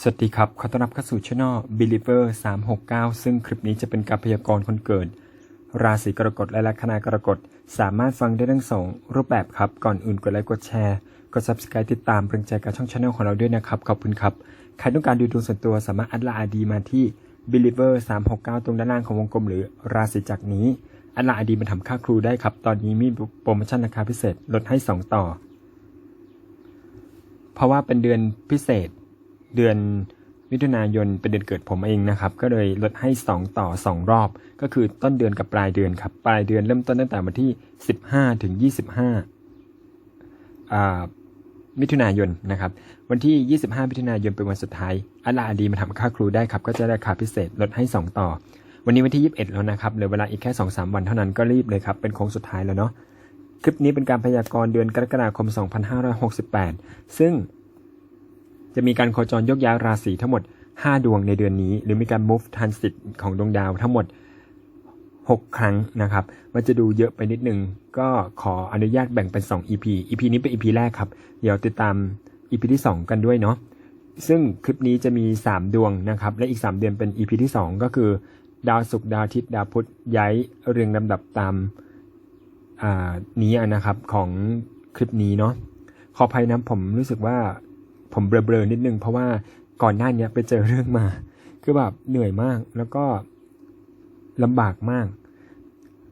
สวัสดีครับ ขอต้อนรับเข้าสู่ช่อง Believer 369 ซึ่งคลิปนี้จะเป็นการพยากรณ์คนเกิด ราศีกรกฎและลัคนากรกฎ สามารถฟังได้ทั้งสองรูปแบบครับ ก่อนอื่นกดไลค์กดแชร์ กด subscribe ติดตามเป็นใจกับช่องช anel ของเราด้วยนะครับ ขอบคุณครับ ใครต้องการดูดวงส่วนตัวสามารถอัดลาอาดีมาที่ Believer 369 ตรงด้านล่างของวงกลม หรือราศีจักนี้ อัดลาอาดีมาทำค่าครูได้ครับ ตอนนี้มีโปรโมชั่นราคาพิเศษลดให้ 2 ต่อ เพราะว่าเป็นเดือนพิเศษ เดือนมิถุนายนเป็นเดือนเกิดผมเองนะครับ ก็เลยลดให้ 2 ต่อ 2 รอบ ก็คือต้นเดือนกับปลายเดือนครับ ปลายเดือนเริ่มต้นตั้งแต่วันที่ 15 ถึง 25อ่ามิถุนายนนะครับ วันที่ 25 มิถุนายนเป็นวันสุดท้ายอัลาอาดีมาทำค่าครูได้ครับ ก็จะได้ราคาพิเศษลดให้ 2 ต่อ วันนี้วันที่ 21 แล้วนะครับ เหลือเวลาอีกแค่ 2-3 วันเท่านั้นก็รีบเลยครับ เป็นโค้งสุดท้ายแล้วเนาะ คลิปนี้เป็นการพยากรณ์เดือนกรกฎาคม 2568 ซึ่ง จะมีการโคจรยกย้ายราศีทั้งหมด 5 ดวงในเดือนนี้ หรือมีการ move transit ของดวงดาวทั้งหมด 6 ครั้งนะครับ มันจะดูเยอะไปนิดนึง ก็ขออนุญาตแบ่งเป็น 2 EP EP นี้เป็น EP แรกครับ เดี๋ยวติดตาม EP ที่ 2 กันด้วยเนาะ ซึ่งคลิปนี้จะมี 3 ดวงนะครับ และอีก 3 เดือนเป็น EP ที่ 2 ก็คือ ดาวศุกร์ดาวอาทิตย์ดาวพุธย้ายเรียงลำดับตามานี้นะครับของคลิปนี้เนาะขออภัยนะผมรู้สึกว่า ผมเบลอๆนิดนึงเพราะว่าก่อนหน้านี้ไปเจอเรื่องมา คือแบบเหนื่อยมากแล้วก็ลำบากมาก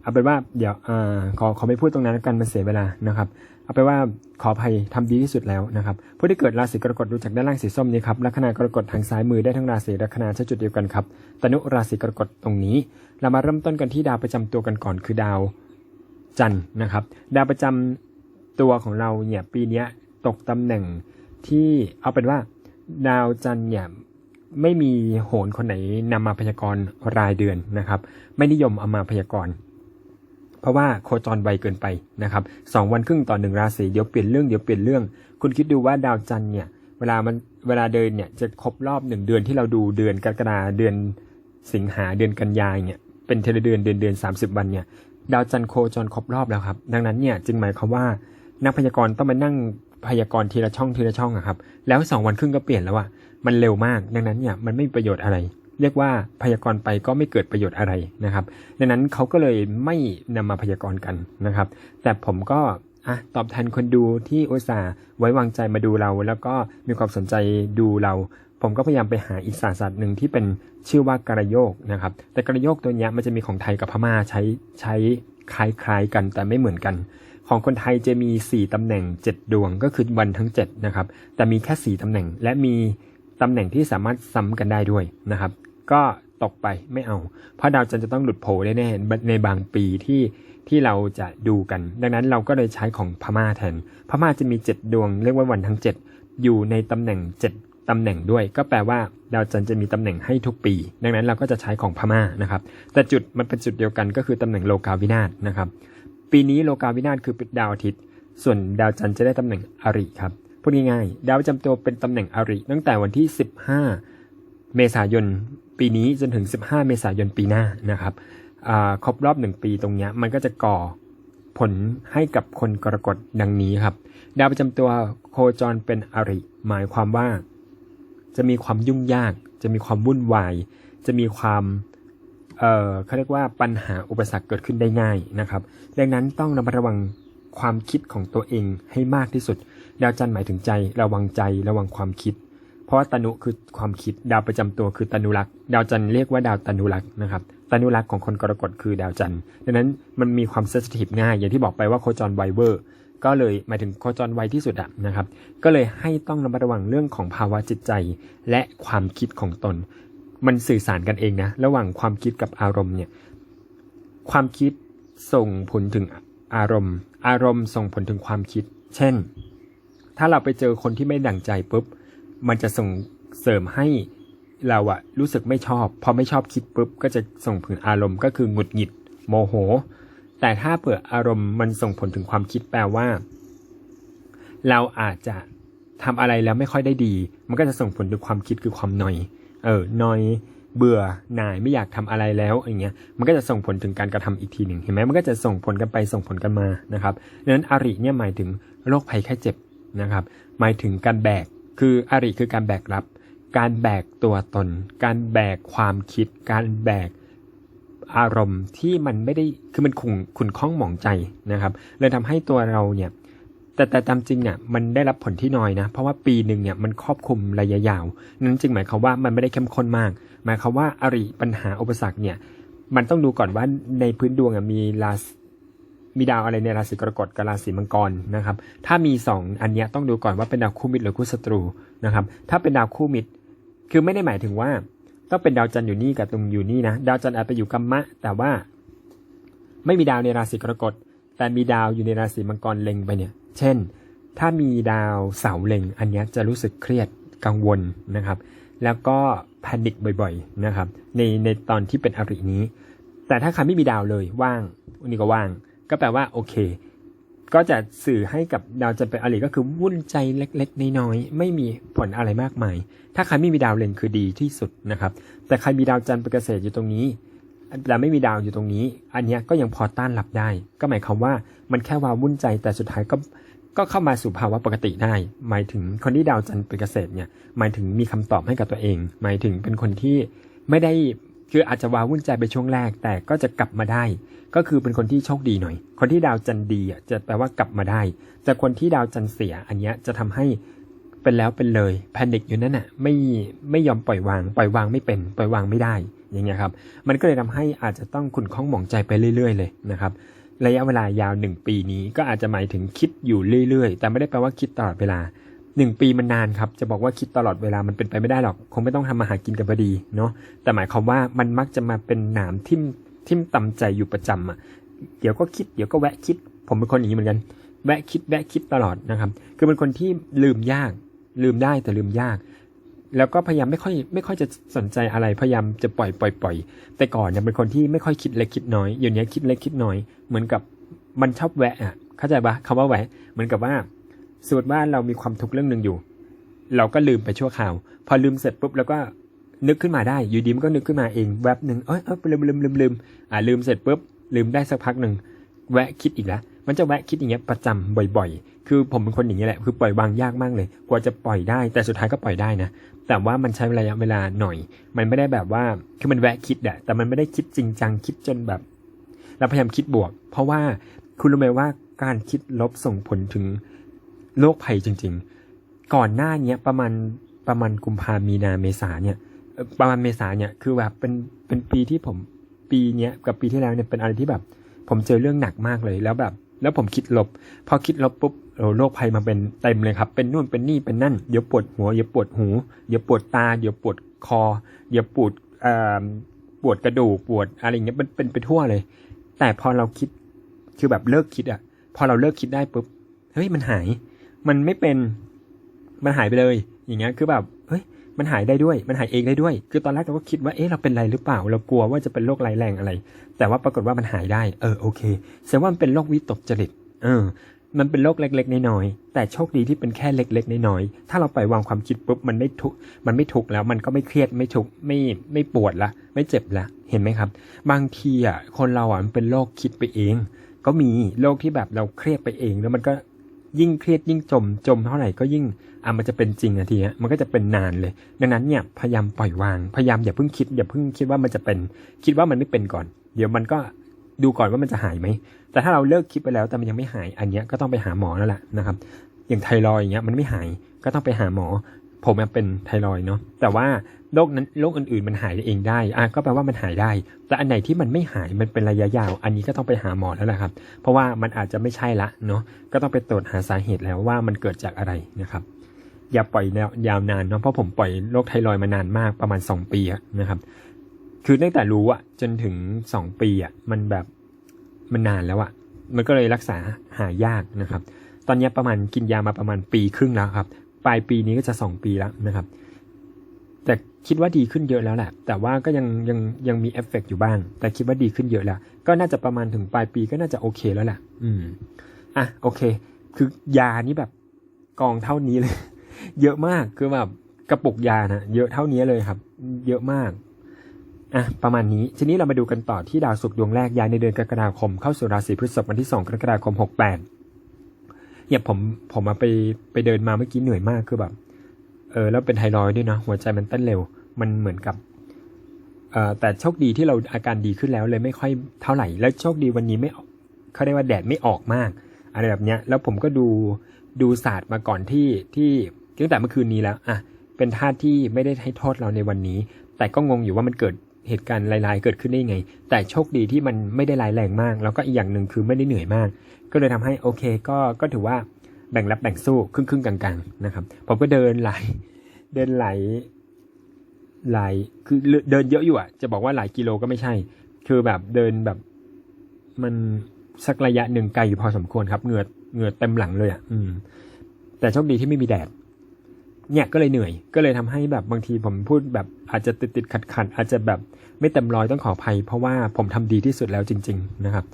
เอาเป็นว่าเดี๋ยวอ่าขอขอไม่พูดตรงนั้นกันมันเสียเวลานะครับ เอาเป็นว่าขออภัยทำดีที่สุดแล้วนะครับผู้ที่เกิดราศีกรกฎดูจากด้านล่างสีส้มนี้ครับลัคนากรกฎทางซ้ายมือได้ทั้งราศีลัคนาใช้จุดเดียวกันครับตนุราศีกรกฎตรงนี้ เรามาเริ่มต้นกันที่ดาวประจำตัวกันก่อนคือดาวจันทร์นะครับ ดาวประจำตัวของเราเนี่ยปีนี้ตกตำแหน่ง ที่เอาเป็นว่า ดาวจันทร์เนี่ยไม่มีโหนคนไหนนำมาพยากรณ์รายเดือนนะครับ ไม่นิยมเอามาพยากรณ์เพราะว่าโคจรไวเกินไปนะครับสองวันครึ่งต่อหนึ่งราศีเดี๋ยวเปลี่ยนเรื่องเดี๋ยวเปลี่ยนเรื่อง คุณคิดดูว่าดาวจันทร์เนี่ย เวลามันเวลาเดินเนี่ยจะครบรอบหนึ่งเดือนที่เราดูเดือนกรกฎาเดือนสิงหาเดือนกันยายนเนี่ยเป็นเทเลเดือนเดือนเดือนสามสิบวันเนี่ยดาวจันทร์โคจรครบรอบแล้วครับ ดังนั้นเนี่ยจึงหมายความว่านักพยากรณ์ต้องมานั่ง พยากรณ์ทีละช่องทีละช่องอะครับ แล้วสองวันครึ่งก็เปลี่ยนแล้วอะมันเร็วมาก ดังนั้นเนี่ยมันไม่มีประโยชน์อะไร เรียกว่าพยากรณ์ไปก็ไม่เกิดประโยชน์อะไรนะครับ ดังนั้นเขาก็เลยไม่นำมาพยากรณ์กันนะครับ แต่ผมก็อะตอบแทนคนดูที่อุตส่าห์ไว้วางใจมาดูเรา แล้วก็มีความสนใจดูเราผมก็พยายามไปหาอีกศาสตร์ศาสตร์หนึ่งที่เป็นชื่อว่ากระโยกนะครับ แต่กระโยกตัวเนี้ยมันจะมีของไทยกับพม่าใช้ใช้คล้ายๆกันแต่ไม่เหมือนกัน ของคนไทยจะมี 4 ตำแหน่ง 7 ดวงก็คือวันทั้ง 7 นะครับ แต่มีแค่ 4 ตำแหน่ง และมีตำแหน่งที่สามารถซ้ำกันได้ด้วยนะครับ ก็ตกไปไม่เอา เพราะดาวจันทร์จะต้องหลุดโผล่แน่ๆในบางปีที่ที่เราจะดูกัน ดังนั้นเราก็เลยใช้ของพม่าแทน พม่าจะมี 7 ดวง เรียกว่าวันทั้ง 7 อยู่ในตำแหน่ง 7ตำแหน่งด้วย ก็แปลว่าดาวจันทร์จะมีตำแหน่งให้ทุกปี ดังนั้นเราก็จะใช้ของพม่านะครับ แต่จุดมันเป็นจุดเดียวกันก็คือตำแหน่งโลกาวินาศนะครับ ปีนี้โลกาวินาศคือป็นดาวอาทิตย์ ส่วนดาวจันทร์จะได้ตำแหน่งอริครับพูดง่ายๆดาวประจำตัวเป็นตำแหน่งอริ ตั้งแต่วันที่ 15 เมษายนปีนี้จนถึง 15 เมษายนปีหน้านะครับครบรอบหนึ่งปีตรงเนี้ยมันก็จะก่อผลให้กับคนกรกฎดังนี้ครับ ดาวประจำตัวโคจรเป็นอริ หมายความว่า จะมีความยุ่งยาก จะมีความวุ่นวาย จะมีความ เอ่อเขาเรียกว่าปัญหาอุปสรรคเกิดขึ้นได้ง่ายนะครับ ดังนั้นต้องระมัดระวังความคิดของตัวเองให้มากที่สุด ดาวจันทร์หมายถึงใจระวังใจระวังความคิด เพราะว่าตนุคือความคิดดาวประจำตัวคือตนุรักษ์ดาวจันทร์เรียกว่าดาวตนุรักษ์นะครับตนุรักษ์ของคนกรกฎคือดาวจันทร์ดังนั้นมันมีความเซสทีฟง่าย อย่างที่บอกไปว่าโคจรไวเวอร์ก็เลยหมายถึงโคจรไวที่สุดอะนะครับ ก็เลยให้ต้องระมัดระวังเรื่องของภาวะจิตใจ และความคิดของตน มันสื่อสารกันเองนะ ระหว่างความคิดกับอารมณ์เนี่ย ความคิดส่งผลถึงอารมณ์ อารมณ์ส่งผลถึงความคิด เช่น ถ้าเราไปเจอคนที่ไม่ดั่งใจปุ๊บ มันจะส่งเสริมให้เราอะรู้สึกไม่ชอบ พอไม่ชอบคิดปุ๊บ ก็จะส่งผลอารมณ์ก็คือหงุดหงิด โมโห แต่ถ้าเปิดอารมณ์มันส่งผลถึงความคิดแปลว่า เราอาจจะทำอะไรแล้วไม่ค่อยได้ดี มันก็จะส่งผลถึงความคิดคือความหน่อย เออนอยเบื่อหน่ายไม่อยากทำอะไรแล้วอย่างเงี้ยมันก็จะส่งผลถึงการกระทำอีกทีหนึ่งเห็นไหมมันก็จะส่งผลกันไปส่งผลกันมานะครับดังนั้นอาริเนี่ยหมายถึงโรคภัยแค่เจ็บนะครับ หมายถึงการแบกคืออาริคือการแบกรับ การแบกตัวตน การแบกความคิด การแบกอารมณ์ที่มันไม่ได้คือมันขุ่นขุ่นข้องหมองใจนะครับเลยทำให้ตัวเราเนี่ย แต่แต่ตามจริงเนี่ยมันได้รับผลที่น้อยนะ เพราะว่าปีหนึ่งเนี่ยมันครอบคลุมระยะยาว นั่นจึงหมายความว่ามันไม่ได้เข้มข้นมาก หมายความว่าอริปัญหาอุปสรรคเนี่ยมันต้องดูก่อนว่าในพื้นดวงมีราศมีดาวอะไรในราศีกรกฎกับราศีมังกรนะครับ ถ้ามีสองอันเนี้ยต้องดูก่อนว่าเป็นดาวคู่มิตรหรือคู่ศัตรูนะครับ ถ้าเป็นดาวคู่มิตร คือไม่ได้หมายถึงว่า ต้องเป็นดาวจันทร์อยู่นี่กับตรงอยู่นี่นะ ดาวจันทร์อาจไปอยู่กัมมะ แต่ว่า ไม่มีดาวในราศีกรกฎแต่มีดาวอยู่ในราศีมังกรเล็งไปเนี่ย เช่น ถ้ามีดาวเสาเล็ง อันนี้จะรู้สึกเครียดกังวลนะครับ แล้วก็แพนิคบ่อยๆนะครับ ในในตอนที่เป็นอรินี้ แต่ถ้าใครไม่มีดาวเลยว่างอันนี้ก็ว่าง ก็แปลว่าโอเค ก็จะสื่อให้กับดาวจันทร์เป็นอริก็คือวุ่นใจเล็กๆน้อยๆไม่มีผลอะไรมากมาย ถ้าใครไม่มีดาวเล็งคือดีที่สุดนะครับ แต่ใครมีดาวจันทร์เป็นเกษตรอยู่ตรงนี้ แต่ไม่มีดาวอยู่ตรงนี้ อันนี้ก็ยังพอต้านรับได้ ก็หมายความว่ามันแค่วาวุ่นใจแต่สุดท้ายก็ก็เข้ามาสู่ภาวะปกติได้ หมายถึงคนที่ดาวจันทร์เป็นเกษตรเนี่ย หมายถึงมีคำตอบให้กับตัวเอง หมายถึงเป็นคนที่ไม่ได้คืออาจจะวาวุ่นใจไปช่วงแรก แต่ก็จะกลับมาได้ ก็คือเป็นคนที่โชคดีหน่อย คนที่ดาวจันทร์ดีอะจะแปลว่ากลับมาได้ แต่คนที่ดาวจันทร์เสียอันเนี้ยจะทำให้เป็นแล้วเป็นเลยแพนิคอยู่นั่นน่ะไม่ไม่ยอมปล่อยวาง ปล่อยวางไม่เป็น ปล่อยวางไม่ได้ อย่างเงี้ยครับ มันก็เลยทำให้อาจจะต้องขุนข้องหมองใจไปเรื่อย ๆ เลยนะครับระยะเวลายาวหนึ่งปีนี้ก็อาจจะหมายถึงคิดอยู่เรื่อย ๆ แต่ไม่ได้แปลว่าคิดตลอดเวลาหนึ่งปีมันนานครับ จะบอกว่าคิดตลอดเวลามันเป็นไปไม่ได้หรอก คงไม่ต้องทำมาหากินกันพอดีเนาะ แต่หมายความว่ามันมักจะมาเป็นหนามทิ่มทิ่มตำใจอยู่ประจำอะ เดี๋ยวก็คิดเดี๋ยวก็แวะคิด ผมเป็นคนอย่างนี้เหมือนกัน แวะคิดแวะคิดตลอดนะครับ คือเป็นคนที่ลืมยาก ลืมได้แต่ลืมยาก แล้วก็พยายามไม่ค่อยไม่ค่อยจะสนใจอะไรพยายามจะปล่อยปล่อยปล่อยแต่ก่อนเนี่ยเป็นคนที่ไม่ค่อยคิดเล็กคิดน้อยเดี๋ยวนี้ยคิดเล็กคิดน้อยเหมือนกับมันชอบแวะอะเข้าใจปะคำว่าแวะเหมือนกับว่าสมมติว่าเรามีความทุกข์เรื่องหนึ่งอยู่ เราก็ลืมไปชั่วคราว พอลืมเสร็จปุ๊บแล้วก็นึกขึ้นมาได้ อยู่ดีมันก็นึกขึ้นมาเองแวบหนึ่งเอ้ยเอ้ยลืมลืมลืมลืมอ่าลืมเสร็จปุ๊บลืมได้สักพักหนึ่งแวะคิดอีกแล้วมันจะแวะคิดอย่างเงี้ยประจำบ่อยๆ คือผมเป็นคนอย่างนี้ยแหละ คือปล่อยวางยากมากเลย กว่าจะปล่อยได้ แต่สุดท้ายก็ปล่อยได้นะ แต่ว่ามันใช้ระยะเวลาหน่อย มันไม่ได้แบบว่า คือมันแวะคิดอะแต่มันไม่ได้คิดจริงจัง คิดจนแบบ เราพยายามคิดบวก เพราะว่าคุณรู้ไหมว่าการคิดลบส่งผลถึงโรคภัยจริง ๆ ก่อนหน้าเนี้ยประมาณประมาณกุมภามีนาเมษาเนี่ย ประมาณเมษาเนี่ยคือแบบเป็นเป็นปีที่ผมปีเนี้ยกับปีที่แล้วเนี่ยเป็นอะไรที่แบบ ผมเจอเรื่องหนักมากเลยแล้วแบบ แล้วผมคิดลบ พอคิดลบปุ๊บโรคภัยมาเป็นเต็มเลยครับ เป็นนู่นเป็นนี่เป็นนั่น เดี๋ยวปวดหัว เดี๋ยวปวดหู เดี๋ยวปวดตา เดี๋ยวปวดคอ เดี๋ยวปวดปวดกระดูก ปวดอะไรอย่างเงี้ยมันเป็นไปทั่วเลย แต่พอเราคิด คือแบบเลิกคิดอะ พอเราเลิกคิดได้ปุ๊บ เฮ้ย มันหาย มันไม่เป็น มันหายไปเลย อย่างเงี้ย คือแบบ มันหายได้ด้วย มันหายเองได้ด้วย คือตอนแรกเราก็คิดว่า เอ๊ะ เราเป็นไรหรือเปล่า เรากลัวว่าจะเป็นโรคร้ายแรงอะไร แต่ว่าปรากฏว่ามันหายได้ เออ โอเค แสดงว่ามันเป็นโรควิตกจริต เออ มันเป็นโรคเล็กๆ น้อยๆ แต่โชคดีที่เป็นแค่เล็กๆ น้อยๆ ถ้าเราปล่อยวางความคิดปุ๊บ มันไม่ทุก มันไม่ทุกแล้ว มันก็ไม่เครียด ไม่ทุก ไม่ ไม่ปวดละ ไม่เจ็บละ เห็นไหมครับ บางทีอะ คนเราอะ มันเป็นโรคคิดไปเอง ก็มี โรคที่แบบเราเครียดไปเอง แล้วมันก็ ยิ่งเครียดยิ่งจมจมเท่าไหร่ก็ยิ่งอะมันจะเป็นจริงอะทีฮะมันก็จะเป็นนานเลย ดังนั้นเนี่ยพยายามปล่อยวางพยายามอย่าเพิ่งคิดอย่าเพิ่งคิดว่ามันจะเป็น คิดว่ามันไม่เป็นก่อน เดี๋ยวมันก็ดูก่อนว่ามันจะหายไหม แต่ถ้าเราเลิกคิดไปแล้วแต่มันยังไม่หายอันเนี้ยก็ต้องไปหาหมอแล้วแหละนะครับ อย่างไทรอยอย่างเงี้ยมันไม่หายก็ต้องไปหาหมอ ผมเป็นไทรอย์เนาะแต่ว่าโรคนั้นโรคอื่นๆมันหายเองได้อะก็แปลว่ามันหายได้ แต่อันไหนที่มันไม่หายมันเป็นระยะยาว อันนี้ก็ต้องไปหาหมอแล้วแหละครับ เพราะว่ามันอาจจะไม่ใช่ละเนาะก็ต้องไปตรวจหาสาเหตุแล้วว่ามันเกิดจากอะไรนะครับ อย่าปล่อยยาวนานเนาะเพราะผมปล่อยโรคไทรอย์มานานมากประมาณ 2 ปีนะครับ คือตั้งแต่รู้อะจนถึง 2 ปีอะมันแบบมันนานแล้วอะมันก็เลยรักษาหายากนะครับ ตอนนี้ประมาณกินยามาประมาณปีครึ่งแล้วครับ ปลายปีนี้ก็จะ2ปีแล้วนะครับ แต่คิดว่าดีขึ้นเยอะแล้วแหละ แต่ว่าก็ยังยังยังมีเอฟเฟกต์อยู่บ้าง แต่คิดว่าดีขึ้นเยอะแล้ว ก็น่าจะประมาณถึงปลายปีก็น่าจะโอเคแล้วแหละ อืม อะโอเค คือยานี่แบบกองเท่านี้เลย เยอะมาก คือแบบกระปุกยานะเยอะเท่านี้เลยครับ เยอะมาก อะ ประมาณนี้ ทีนี้เรามาดูกันต่อที่ดาวศุกร์ดวงแรกย้ายในเดือนกรกฎาคมเข้าสู่ราศีพฤษภวันที่ 2 กรกฎาคม 68 เนี่ยผมผมมาไปไปเดินมาเมื่อกี้เหนื่อยมากคือแบบ เออแล้วเป็นไทรอยด์ด้วยเนาะหัวใจมันเต้นเร็ว มันเหมือนกับเอ่อแต่โชคดีที่เราอาการดีขึ้นแล้วเลยไม่ค่อยเท่าไหร่ แล้วโชคดีวันนี้ไม่เขาเรียกว่าแดดไม่ออกมากอะไรแบบเนี้ย แล้วผมก็ดูดูศาสตร์มาก่อนที่ที่ตั้งแต่เมื่อคืนนี้แล้วอะเป็นธาตุที่ไม่ได้ให้โทษเราในวันนี้ แต่ก็งงอยู่ว่ามันเกิด เหตุการณ์ลายๆเกิดขึ้นได้ยังไง แต่โชคดีที่มันไม่ได้ร้ายแรงมาก แล้วก็อีกอย่างหนึ่งคือไม่ได้เหนื่อยมาก ก็เลยทำให้โอเคก็ก็ถือว่าแบ่งรับแบ่งสู้ครึ่งครึ่งๆกลางๆนะครับ ผมก็เดินไหลเดินไหลไหลคือเดินเยอะอยู่อะ จะบอกว่าหลายกิโลก็ไม่ใช่ คือแบบเดินแบบ มันสักระยะหนึ่งไกลอยู่พอสมควรครับเหงื่อเหงื่อเต็มหลังเลยอะ อืม แต่โชคดีที่ไม่มีแดด เนี่ยก็เลยเหนื่อย ก็เลยทำให้แบบบางทีผมพูดแบบอาจจะติดติดขัดขัดอาจจะแบบไม่เต็มร้อยต้องขออภัย เพราะว่าผมทำดีที่สุดแล้วจริง ๆ นะครับ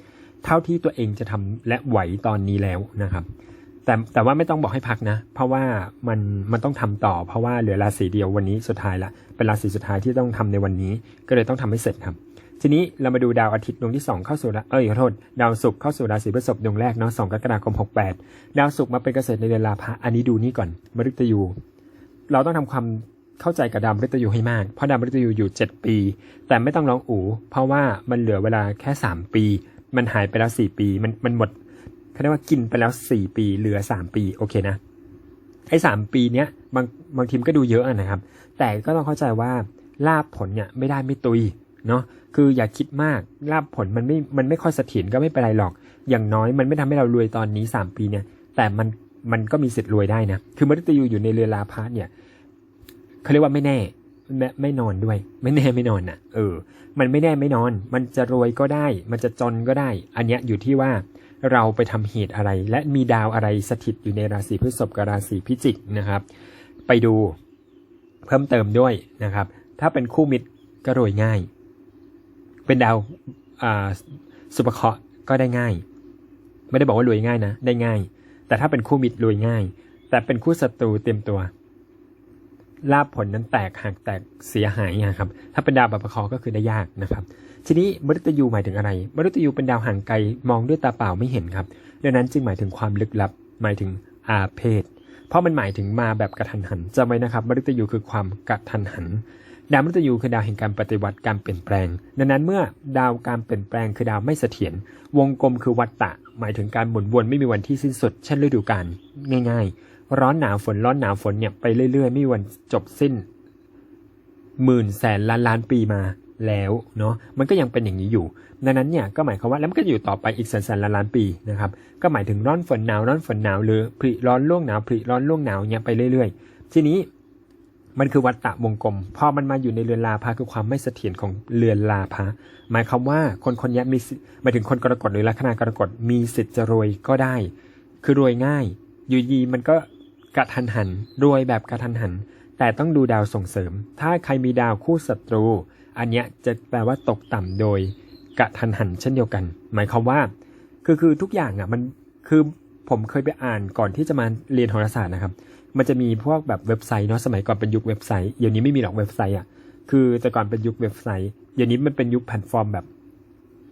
เท่าที่ตัวเองจะทำและไหวตอนนี้แล้วนะครับ แต่แต่ว่าไม่ต้องบอกให้พักนะ เพราะว่ามันมันต้องทำต่อ เพราะว่าเหลือราศีเดียววันนี้สุดท้ายละเป็นราศีสุดท้ายที่ต้องทำในวันนี้ ก็เลยต้องทำให้เสร็จครับ ทีนี้เรามาดูดาวอาทิตย์ดวงที่ 2 เข้าสู่ราเอ้ยขอโทษดาวศุกร์เข้าสู่ราศีพฤษภดวงแรกเนาะ2กรกฎาคม68 ดาวศุกร์มาเป็นเกษตรในเดือนลาภะอันนี้ดูนี่ก่อนมฤตยู เราต้องทำความเข้าใจกับดาวมฤตยูให้มาก เพราะดาวมฤตยูอยู่ 7 ปี แต่ไม่ต้องร้องอูเพราะว่ามันเหลือเวลาแค่ 3 ปี มันหายไปแล้ว 4 ปี มันมันหมดเขาเรียกว่ากินไปแล้ว 4 ปี เหลือ 3 ปี โอเคนะ ไอ้สามปีเนี้ยบางบางทีมก็ดูเยอะนะครับ แต่ก็ต้องเข้าใจว่าลาบผลเนี่ยไม่ได้ไม่ตุยเนาะ คืออย่าคิดมากลาบผลมันไม่ มันไม่ค่อยเสถียรก็ไม่เป็นไรหรอก อย่างน้อยมันไม่ทำให้เรารวยตอนนี้ 3 ปีเนี่ย แต่มัน มันก็มีสิทธิ์รวยได้นะ คือมฤตยูอยู่ในเรือลาพะเนี่ยเขาเรียกว่าไม่แน่ไม่ไม่นอนด้วย ไม่แน่ไม่นอนน่ะ เออ มันไม่แน่ไม่นอน มันจะรวยก็ได้ มันจะจนก็ได้ อันเนี้ยอยู่ที่ว่าเราไปทำเหตุอะไร และมีดาวอะไรสถิตอยู่ในราศีพฤษภกับราศีพิจิกนะครับ ไปดูเพิ่มเติมด้วยนะครับ ถ้าเป็นคู่มิตรก็รวยง่าย เป็นดาวอ่าสุภเคราะห์ก็ได้ง่าย ไม่ได้บอกว่ารวยง่ายนะ ได้ง่าย แต่ถ้าเป็นคู่มิตรรวยง่าย แต่เป็นคู่ศัตรูเตรียมตัวลาบผลนั้นแตกหักแตกเสียหายนะครับ ถ้าเป็นดาวบัพคราะห์ก็คือได้ยากนะครับ ทีนี้มฤตยูหมายถึงอะไร มฤตยูเป็นดาวห่างไกลมองด้วยตาเปล่าไม่เห็นครับดังนั้นจึงหมายถึงความลึกลับ หมายถึงอาเพศ เพราะมันหมายถึงมาแบบกระทันหันจำไว้นะครับ มฤตยูคือความกระทันหัน ดาวมฤตยูคือดาวแห่งการปฏิวัติการเปลี่ยนแปลง ดังนั้นเมื่อดาวการเปลี่ยนแปลงคือดาวไม่เสถียรวงกลมคือวัฏฏะหมายถึงการหมุนวนไม่มีวันที่สิ้นสุด เช่นฤดูกาลง่าย ๆ ร้อนหนาวฝนร้อนหนาวฝนเนี่ยไปเรื่อยๆ ไม่มีวันจบสิ้นหมื่นแสนล้านล้านปีมาแล้วเนาะมันก็ยังเป็นอย่างนี้อยู่ ดังนั้นเนี่ยก็หมายความว่าแล้วมันก็อยู่ต่อไปอีกแสนแสนล้านล้านปีนะครับก็หมายถึงร้อนฝนหนาวร้อนฝนหนาวหรือผลิร้อนล่วงหนาวผลิร้อนล่วงหนาวเนี่ยไปเรื่อย ๆ ทีนี้ มันคือวัฏฏะวงกลม พอมันมาอยู่ในเรือนลาภะคือความไม่เสถียรของเรือนลาภะหมายความว่าคนคนนี้มีหมายถึงคนกรกฎหรือลัคนากรกฎมีสิทธิ์จะรวยก็ได้ คือรวยง่าย อยู่ยีมันก็กระทันหัน รวยแบบกระทันหัน แต่ต้องดูดาวส่งเสริม ถ้าใครมีดาวคู่ศัตรู อันเนี้ยจะแปลว่าตกต่ำโดยกระทันหันเช่นเดียวกัน หมายความว่า คือคือทุกอย่างอะมันคือผมเคยไปอ่านก่อนที่จะมาเรียนโหราศาสตร์นะครับ มันจะมีพวกแบบเว็บไซต์เนาะสมัยก่อนเป็นยุคเว็บไซต์เดี๋ยวนี้ไม่มีหรอกเว็บไซต์อะคือแต่ก่อนเป็นยุคเว็บไซต์เดี๋ยวนี้มันเป็นยุคแพลตฟอร์มแบบ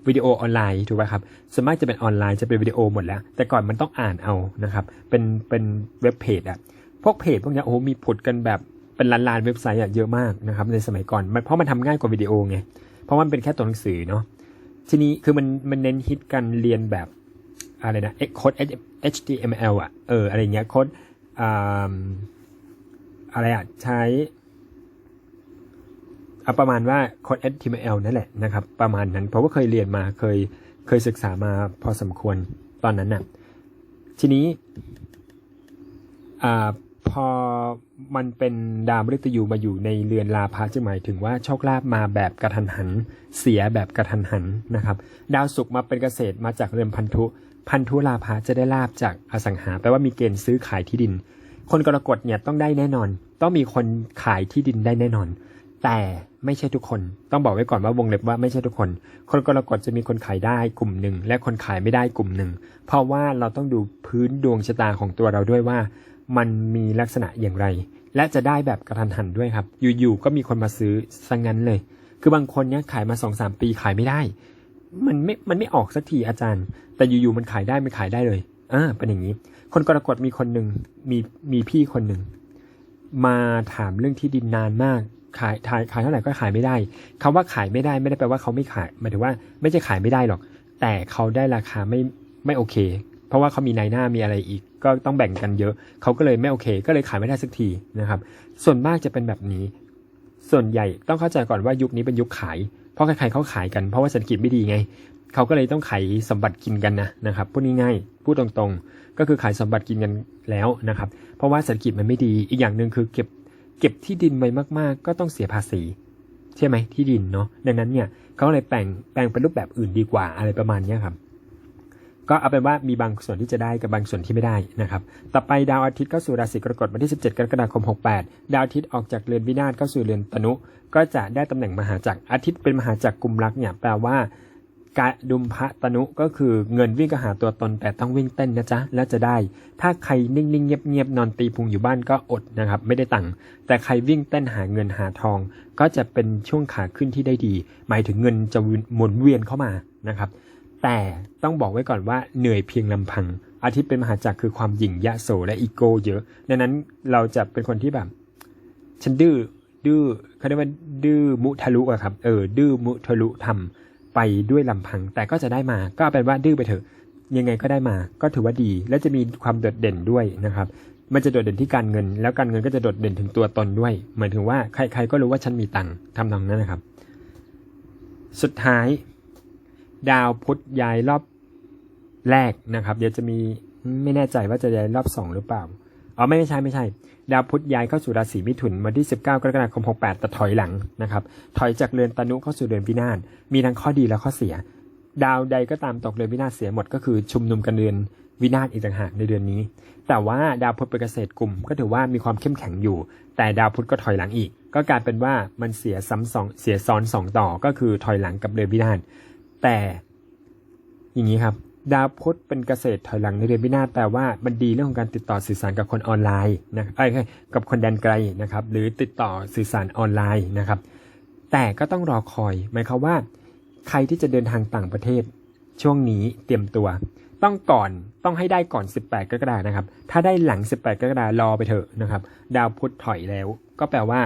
วิดีโอออนไลน์ถูกไหมครับส่วนมากจะเป็นออนไลน์จะเป็นวิดีโอหมดแล้ว แต่ก่อนมันต้องอ่านเอานะครับเป็นเป็นเว็บเพจอะพวกเพจพวกนี้โอ้โหมีผุดกันแบบเป็นล้านๆเว็บไซต์อะเยอะมากนะครับในสมัยก่อนเพราะมันทำง่ายกว่าวิดีโอไงเพราะมันเป็นแค่ตัวหนังสือเนาะทีนี้คือมันมันเน้นฮิตกันเรียนแบบอะไรนะโค้ด HTML อะเอออะไรเงี้ยโค้ด อะไรอะใช้เอาประมาณว่าโค้ด HTML นั่นแหละนะครับ ประมาณนั้น เพราะว่าเคยเรียนมาเคยเคยศึกษามาพอสมควรตอนนั้นน่ะทีนี้อ่าพอมันเป็นดาวมฤตยูมาอยู่ในเรือนลาภะจึงหมายถึงว่าโชคลาภมาแบบกระทันหัน เสียแบบกระทันหันนะครับ ดาวศุกร์มาเป็นเกษตรมาจากเรือนพันธุ พันธุลาภะจะได้ลาบจากอสังหาแปลว่ามีเกณฑ์ซื้อขายที่ดิน คนกรกฎเนี่ยต้องได้แน่นอน ต้องมีคนขายที่ดินได้แน่นอน แต่ไม่ใช่ทุกคน ต้องบอกไว้ก่อนว่าวงเล็บว่าไม่ใช่ทุกคน คนกรกฎจะมีคนขายได้กลุ่มหนึ่ง และคนขายไม่ได้กลุ่มหนึ่ง เพราะว่าเราต้องดูพื้นดวงชะตาของตัวเราด้วยว่า มันมีลักษณะอย่างไร และจะได้แบบกระทันหันด้วยครับ อยู่ๆก็มีคนมาซื้อสังงั้นเลย คือบางคนเนี่ยขายมาสองสามปีขายไม่ได้ มันไม่มันไม่ออกสักทีอาจารย์ แต่อยู่ๆมันขายได้ไมันขายได้เลยอ่าเป็นอย่างนี้ คนกรกฎมีคนหนึ่งมีมีพี่คนหนึ่งมาถามเรื่องที่ดินนานมากขายขายขายเท่าไหร่ก็ขายไม่ได้คำว่าขายไม่ได้ไม่ได้แปลว่าเขาไม่ขายหมายถึงว่าไม่ใช่ขายไม่ได้หรอก แต่เขาได้ราคาไม่ไม่โอเค เพราะว่าเขามีนายหน้ามีอะไรอีก ก็ต้องแบ่งกันเยอะ เขาก็เลยไม่โอเค ก็เลยขายไม่ได้สักทีนะครับ ส่วนมากจะเป็นแบบนี้ ส่วนใหญ่ต้องเข้าใจก่อนว่ายุคนี้เป็นยุคขาย เพราะใครๆเขาขายกันเพราะว่าเศรษฐกิจไม่ดีไงเขาก็เลยต้องขายสมบัติกินกันนะนะครับพูดง่ายๆพูดตรงๆ ก็คือขายสมบัติกินกันแล้วนะครับ เพราะว่าเศรษฐกิจมันไม่ดีอีกอย่างหนึ่งคือเก็บเก็บที่ดินไว้มากๆ ก็ต้องเสียภาษี ใช่ไหมที่ดินเนาะดังนั้นเนี่ยเขาเลยแปลงแปลงเป็นรูปแบบอื่นดีกว่าอะไรประมาณนี้ครับ ก็เอาเป็นว่ามีบางส่วนที่จะได้กับบางส่วนที่ไม่ได้นะครับ ต่อไปดาวอาทิตย์เข้าสู่ราศีกรกฎวันที่ 17 กรกฎาคม 68 ดาวอาทิตย์ออกจากเรือนวินาศเข้าสู่เรือนตนุ ก็จะได้ตำแหน่งมหาจักรอาทิตย์เป็นมหาจักรกุมรักเนี่ยแปลว่ากะดุมพระตนุก็คือเงินวิ่งก็หาตัวตนแต่ต้องวิ่งเต้นนะจ๊ะแล้วจะได้ ถ้าใครนิ่งๆเงียบๆนอนตีพุงอยู่บ้านก็อดนะครับ ไม่ได้ตังค์แต่ใครวิ่งเต้นหาเงินหาทอง ก็จะเป็นช่วงขาขึ้นที่ได้ดี หมายถึงเงินจะหมุนเวียนเข้ามานะครับ แต่ต้องบอกไว้ก่อนว่าเหนื่อยเพียงลำพัง อาทิตย์เป็นมหาจักรคือความหยิ่งยะโสและอีโก้เยอะดังนั้นเราจะเป็นคนที่แบบฉันดื้อดื้อเขาเรียกว่าดื้อมุทะลุอะครับเออดื้อมุทะลุทำไปด้วยลำพัง แต่ก็จะได้มา ก็เป็นว่าดื้อไปเถอะ ยังไงก็ได้มา ก็ถือว่าดี และจะมีความโดดเด่นด้วยนะครับมันจะโดดเด่นที่การเงิน แล้วการเงินก็จะโดดเด่นถึงตัวตนด้วยหมายถึงว่าใครๆก็รู้ว่าฉันมีตังค์ทำนองนั้นนะครับ สุดท้าย ดาวพุธย้ายรอบแรกนะครับ เดี๋ยวจะมีไม่แน่ใจว่าจะย้ายรอบสองหรือเปล่าอ๋อไม่ไม่ใช่ไม่ใช่ ดาวพุธย้ายเข้าสู่ราศีมิถุนวันที่ 19 กรกฎาคม 68 แต่ถอยหลังนะครับ ถอยจากเรือนตนุเข้าสู่เรือนพินาศมีทั้งข้อดีและข้อเสีย ดาวใดก็ตามตกเรือนวินาศเสียหมดก็คือชุมนุมกันเรือนวินาศอีกต่างหากในเดือนนี้ แต่ว่าดาวพุธเป็นเกษตรกลุ่มก็ถือว่ามีความเข้มแข็งอยู่ แต่ดาวพุธก็ถอยหลังอีก ก็กลายเป็นว่ามันเสียซ้ำสองเสียซ้อนสองต่อก็คือถอยหลังกับเรือนวินาศ แต่อย่างนี้ครับดาวพุธเป็นเกษตรถอยหลังในเดือนวินาแปลว่ามันดีเรื่องของการติดต่อสื่อสารกับคนออนไลน์นะเอ้กับคนแดนไกลนะครับหรือติดต่อสื่อสารออนไลน์นะครับ แต่ก็ต้องรอคอยหมายความว่า ใครที่จะเดินทางต่างประเทศ ช่วงนี้เตรียมตัว ต้องก่อนต้องให้ได้ก่อน 18 กรกฎานะครับ ถ้าได้หลัง 18 กรกฎารอไปเถอะนะครับ ดาวพุธถอยแล้ว ก็แปลว่า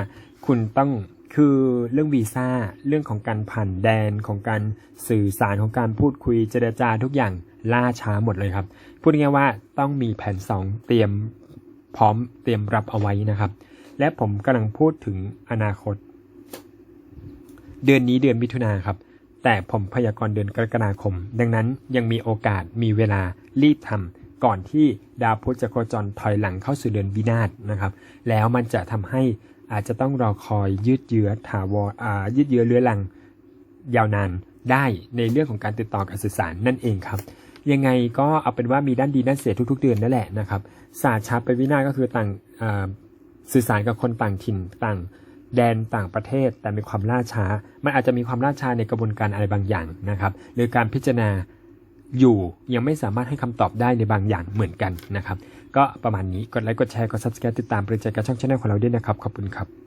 คุณต้อง คือเรื่องวีซ่าเรื่องของการผ่านแดนของการสื่อสารของการพูดคุยเจรจาทุกอย่างล่าช้าหมดเลยครับ พูดง่ายๆว่าต้องมีแผน 2 เตรียมพร้อมเตรียมรับเอาไว้นะครับ และผมกำลังพูดถึงอนาคต เดือนนี้เดือนมิถุนาครับ แต่ผมพยากรณ์เดือนกรกฎาคม ดังนั้นยังมีโอกาสมีเวลารีบทำก่อนที่ดาวพุธจะโคจรถอยหลังเข้าสู่เดือนวินาศนะครับ แล้วมันจะทำให้ อาจจะต้องรอคอยยืดเยื้อถาวรอ่ายืดเยื้อเรื้อรังยาวนานได้ในเรื่องของการติดต่อการสื่อสารนั่นเองครับ ยังไงก็เอาเป็นว่ามีด้านดีด้านเสียทุก ๆ เดือนนั่นแหละนะครับศาสตร์ชาไปวินาก็คือต่างสื่อสารกับคนต่างถิ่นต่างแดนต่างประเทศแต่มีความล่าช้า มันอาจจะมีความล่าช้าในกระบวนการอะไรบางอย่างนะครับ หรือการพิจารณา อยู่ยังไม่สามารถให้คำตอบได้ในบางอย่างเหมือนกันนะครับ ก็ประมาณนี้กดไลค์กดแชร์กด subscribe ติดตามบริจาคกับช่องช anel ของเราด้วยนะครับ ขอบคุณครับ